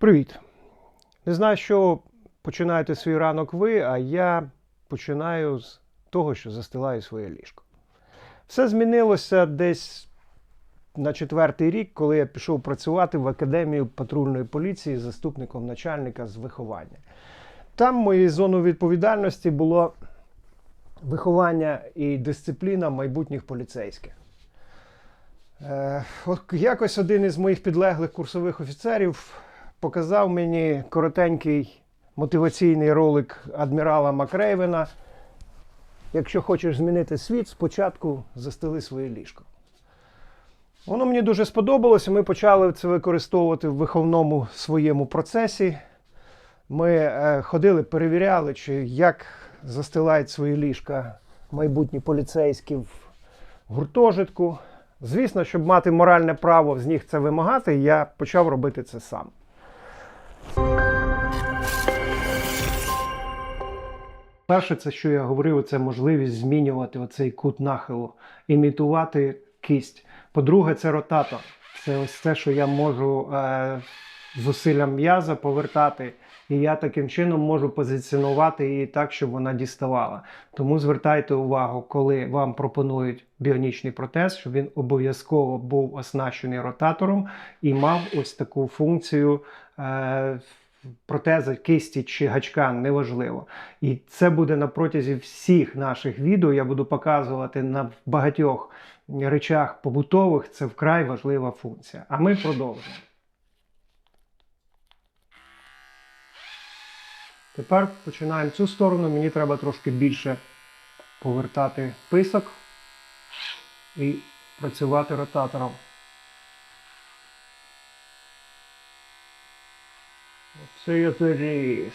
Привіт. Не знаю, що починаєте свій ранок ви, а я починаю з того, що застилаю своє ліжко. Все змінилося десь на четвертий рік, коли я пішов працювати в академію патрульної поліції заступником начальника з виховання. Там моєю зоною відповідальності було виховання і дисципліна майбутніх поліцейських. Е, якось один із моїх підлеглих курсових офіцерів показав мені коротенький мотиваційний ролик адмірала Макрейвена. Якщо хочеш змінити світ, спочатку застели своє ліжко. Воно мені дуже сподобалося. Ми почали це використовувати в виховному своєму процесі. Ми е, ходили, перевіряли, чи як застилають свої ліжка майбутні поліцейські в гуртожитку. Звісно, щоб мати моральне право з них це вимагати, я почав робити це сам. Перше, це що я говорив, це можливість змінювати оцей кут нахилу, імітувати кість. По-друге, це ротатор. Це ось те, що я можу е, зусиллям м'яза повертати. І я таким чином можу позиціонувати її так, щоб вона діставала. Тому звертайте увагу, коли вам пропонують біонічний протез, щоб він обов'язково був оснащений ротатором і мав ось таку функцію. Е, Протеза кисті чи гачка неважливо. І це буде на протязі всіх наших відео. Я буду показувати на багатьох речах побутових. Це вкрай важлива функція. А ми продовжуємо. Тепер починаємо цю сторону. Мені треба трошки більше повертати писок і працювати ротатором. Оце я заріс.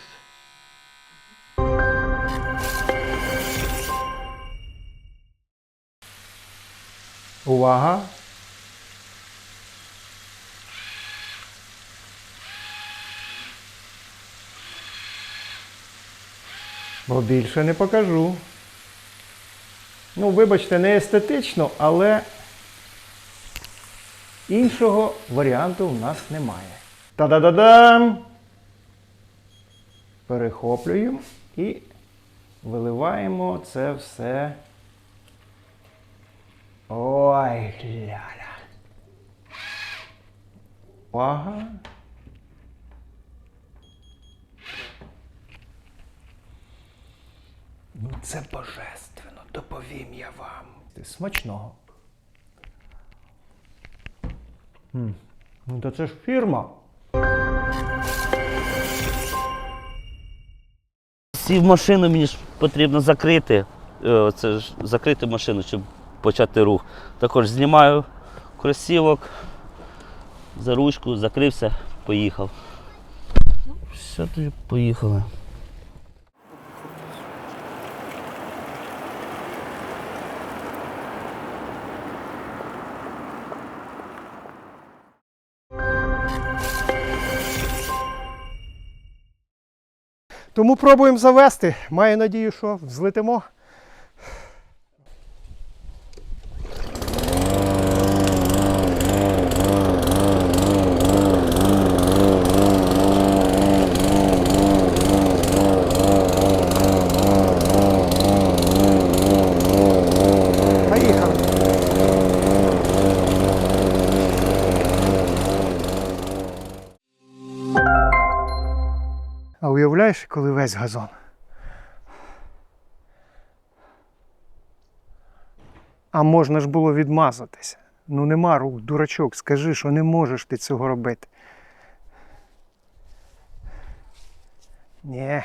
Увага! Бо більше не покажу. Ну, вибачте, не естетично, але іншого варіанту в нас немає. Та-да-да-дам! Перехоплюємо і виливаємо це все. Ой, ляля. Увага. Ну, це божественно, доповім я вам. Смачного. М, Ну, то це ж фірма. Сів машину, мені ж потрібно закрити. е, Це ж закрити машину, щоб почати рух. Також знімаю кросівок, за ручку, закрився, поїхав. Все, тоді поїхали. Тому пробуємо завести. Маю надію, що взлетимо. Поїхали. А уявляєш, коли весь газон? А можна ж було відмазатися. Ну нема рук, дурачок, скажи, що не можеш ти цього робити. Ні,